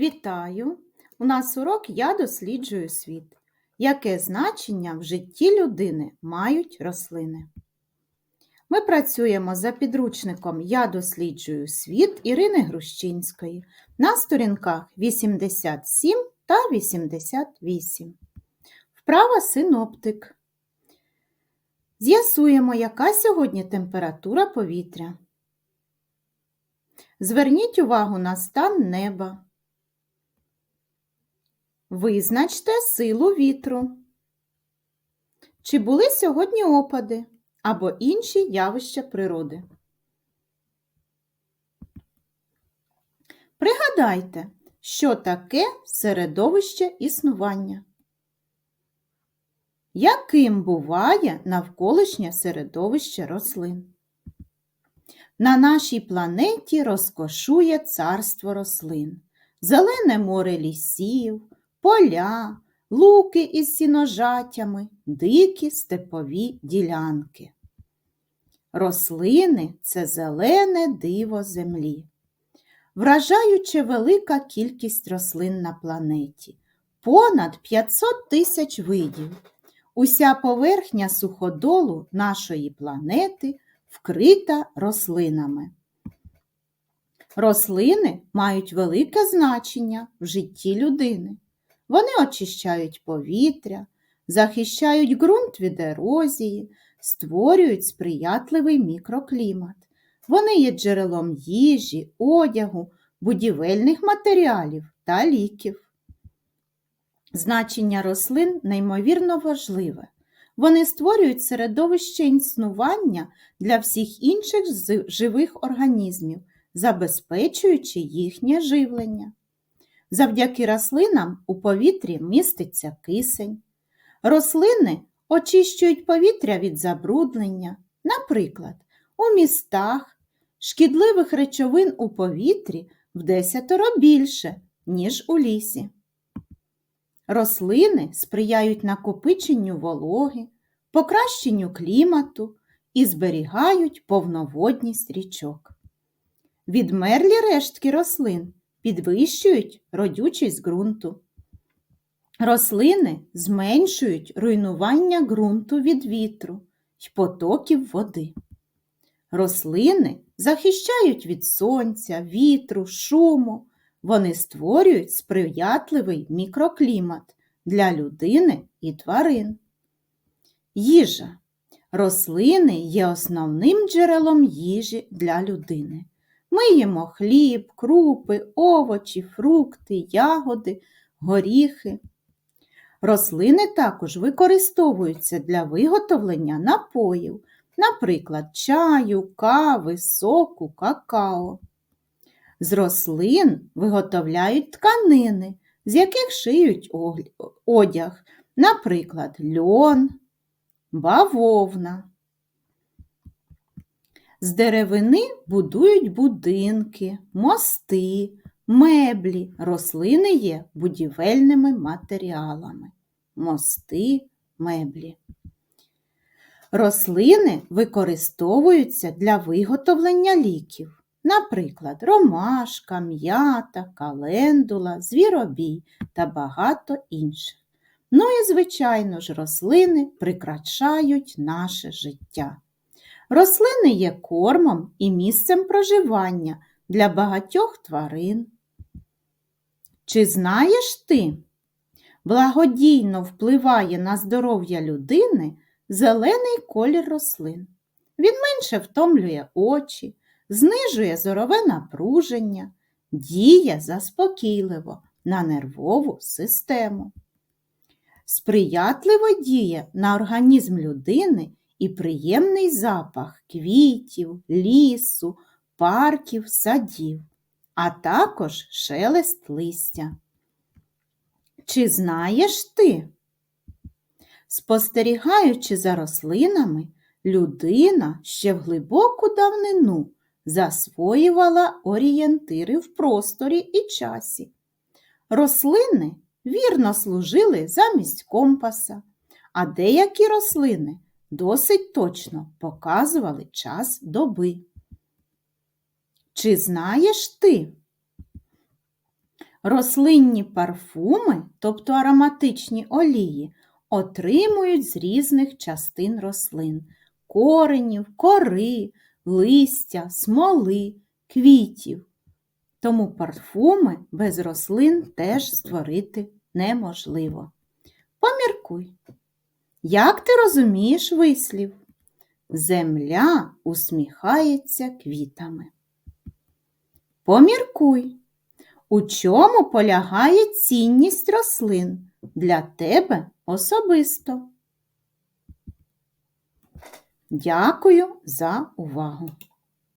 Вітаю! У нас урок Я досліджую світ. Яке значення в житті людини мають рослини? Ми працюємо за підручником Я досліджую світ Ірини Грущинської на сторінках 87 та 88. Вправа синоптик. З'ясуємо, яка сьогодні температура повітря. Зверніть увагу на стан неба. Визначте силу вітру. Чи були сьогодні опади або інші явища природи? Пригадайте, що таке середовище існування. Яким буває навколишнє середовище рослин? На нашій планеті розкошує царство рослин, зелене море лісів, поля, луки із сіножатями, дикі степові ділянки. Рослини це зелене диво землі. Вражаюче велика кількість рослин на планеті понад 500 тисяч видів. Уся поверхня суходолу нашої планети вкрита рослинами. Рослини мають велике значення в житті людини. Вони очищають повітря, захищають ґрунт від ерозії, створюють сприятливий мікроклімат. Вони є джерелом їжі, одягу, будівельних матеріалів та ліків. Значення рослин неймовірно важливе. Вони створюють середовище існування для всіх інших живих організмів, забезпечуючи їхнє живлення. Завдяки рослинам у повітрі міститься кисень. Рослини очищують повітря від забруднення. Наприклад, у містах шкідливих речовин у повітрі в десятеро більше, ніж у лісі. Рослини сприяють накопиченню вологи, покращенню клімату і зберігають повноводність річок. Відмерлі рештки рослин підвищують родючість ґрунту. Рослини зменшують руйнування ґрунту від вітру й потоків води. Рослини захищають від сонця, вітру, шуму. Вони створюють сприятливий мікроклімат для людини і тварин. Їжа. Рослини є основним джерелом їжі для людини. Ми їмо хліб, крупи, овочі, фрукти, ягоди, горіхи. Рослини також використовуються для виготовлення напоїв, наприклад, чаю, кави, соку, какао. З рослин виготовляють тканини, з яких шиють одяг, наприклад, льон, бавовна. З деревини будують будинки, мости, меблі, рослини є будівельними матеріалами, мости, меблі. Рослини використовуються для виготовлення ліків, наприклад, ромашка, м'ята, календула, звіробій та багато інших. Ну і, звичайно ж, рослини прикрашають наше життя. Рослини є кормом і місцем проживання для багатьох тварин. Чи знаєш ти? Благодійно впливає на здоров'я людини зелений колір рослин. Він менше втомлює очі, знижує зорове напруження, діє заспокійливо на нервову систему. Сприятливо діє на організм людини і приємний запах квітів, лісу, парків, садів, а також шелест листя. Чи знаєш ти? Спостерігаючи за рослинами, людина ще в глибоку давнину засвоювала орієнтири в просторі і часі. Рослини вірно служили замість компаса, а деякі рослини досить точно показували час доби. Чи знаєш ти? Рослинні парфуми, тобто ароматичні олії, отримують з різних частин рослин коренів, кори, листя, смоли, квітів. Тому парфуми без рослин теж створити неможливо. Поміркуй, як ти розумієш вислів? Земля усміхається квітами. Поміркуй, у чому полягає цінність рослин для тебе особисто. Дякую за увагу!